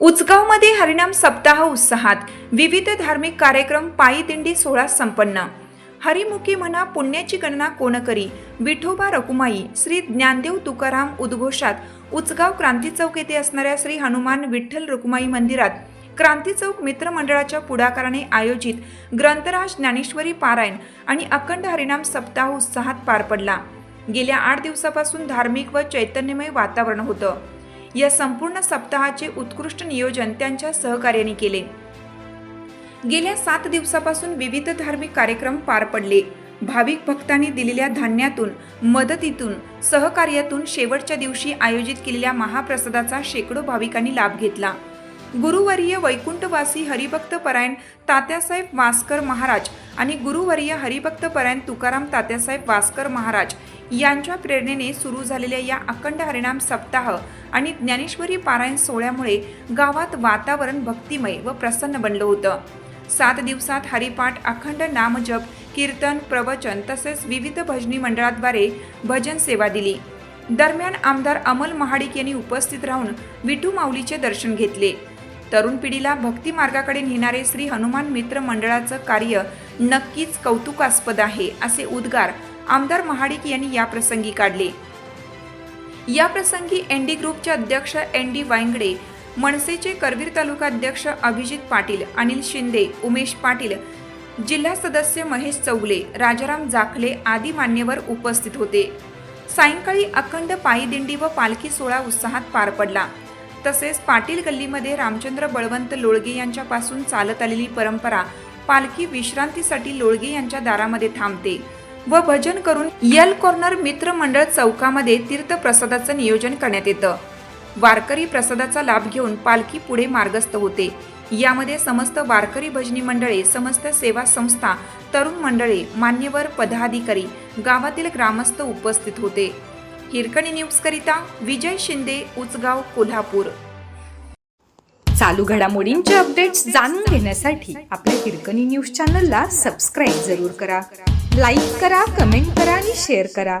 उचगावमध्ये हरिनाम सप्ताह उत्साहात विविध धार्मिक कार्यक्रम पायी दिंडी सोहळा संपन्न. हरिमुखी म्हणा पुण्याची गणना कोण करी? विठोबा रकुमाई श्री ज्ञानदेव तुकाराम उद्घोषात उचगाव क्रांती चौक येथे असणाऱ्या श्री हनुमान विठ्ठल रुक्माई मंदिरात क्रांती चौक मित्रमंडळाच्या पुढाकाराने आयोजित ग्रंथराज ज्ञानेश्वरी पारायण आणि अखंड हरिनाम सप्ताह उत्साहात पार पडला. गेल्या आठ दिवसापासून धार्मिक व चैतन्यमय वातावरण होतं. या संपूर्ण सप्ताहाचे उत्कृष्ट नियोजन त्यांच्या सहकार्याने केले. गेल्या सात दिवसापासून विविध धार्मिक कार्यक्रम पार पडले. भाविक भक्तांनी दिलेल्या धान्यातून मदतीतून सहकार्यातून शेवटच्या दिवशी आयोजित केलेल्या महाप्रसादाचा शेकडो भाविकांनी लाभ घेतला. गुरुवर्य वैकुंठवासी हरिभक्त परायण तात्यासाहेब वासकर महाराज आणि गुरुवर्य हरिभक्त परायण तुकाराम तात्यासाहेब वासकर महाराज यांच्या प्रेरणेने सुरू झालेल्या या अखंड हरिणाम सप्ताह आणि ज्ञानेश्वरी पारायण सोहळ्यामुळे गावात वातावरण भक्तिमय व प्रसन्न बनलं होतं. सात दिवसात हरिपाठ अखंड नामजप कीर्तन प्रवचन तसेच विविध भजनी मंडळाद्वारे भजन सेवा दिली. दरम्यान आमदार अमल महाडिक यांनी उपस्थित राहून विठू माऊलीचे दर्शन घेतले. तरुण पिढीला भक्ती मार्गाकडे नेणारे श्री हनुमान मित्र मंडळाचं कार्य नक्कीच कौतुकास्पद आहे असे उद्गार आमदार महाडिक यांनी याप्रसंगी काढले. या प्रसंगी एन डी ग्रुपचे अध्यक्ष एन डी वायंगडे मनसेचे करवीर तालुकाध्यक्ष अभिजित पाटील अनिल शिंदे उमेश पाटील जिल्हा सदस्य महेश चौगले राजाराम जाखले आदी मान्यवर उपस्थित होते. सायंकाळी अखंड पायीदिंडी व पालखी सोहळा उत्साहात पार पडला. तसेच पाटील गल्लीमध्ये रामचंद्र बळवंत लोळगे यांच्यापासून चालत आलेली परंपरा पालखी विश्रांतीसाठी लोळगे यांच्या दारामध्ये थांबते व भजन करून यल कॉर्नर मित्र मंडळ चौकामध्ये तीर्थप्रसादाचं नियोजन करण्यात येतं. वारकरी प्रसादाचा लाभ घेऊन पालखी पुढे मार्गस्थ होते. यामध्ये समस्त वारकरी भजनी मंडळे समस्त सेवा संस्था तरुण मंडळे मान्यवर पदाधिकारी गावातील ग्रामस्थ उपस्थित होते. हिरकणी न्यूज करिता विजय शिंदे उचगाव कोल्हापूर. चालू घडामोडींचे अपडेट्स जाणून घेण्यासाठी आपल्या हिरकणी न्यूज चॅनलला सबस्क्राईब जरूर करा. लाईक करा कमेंट करा आणि शेअर करा.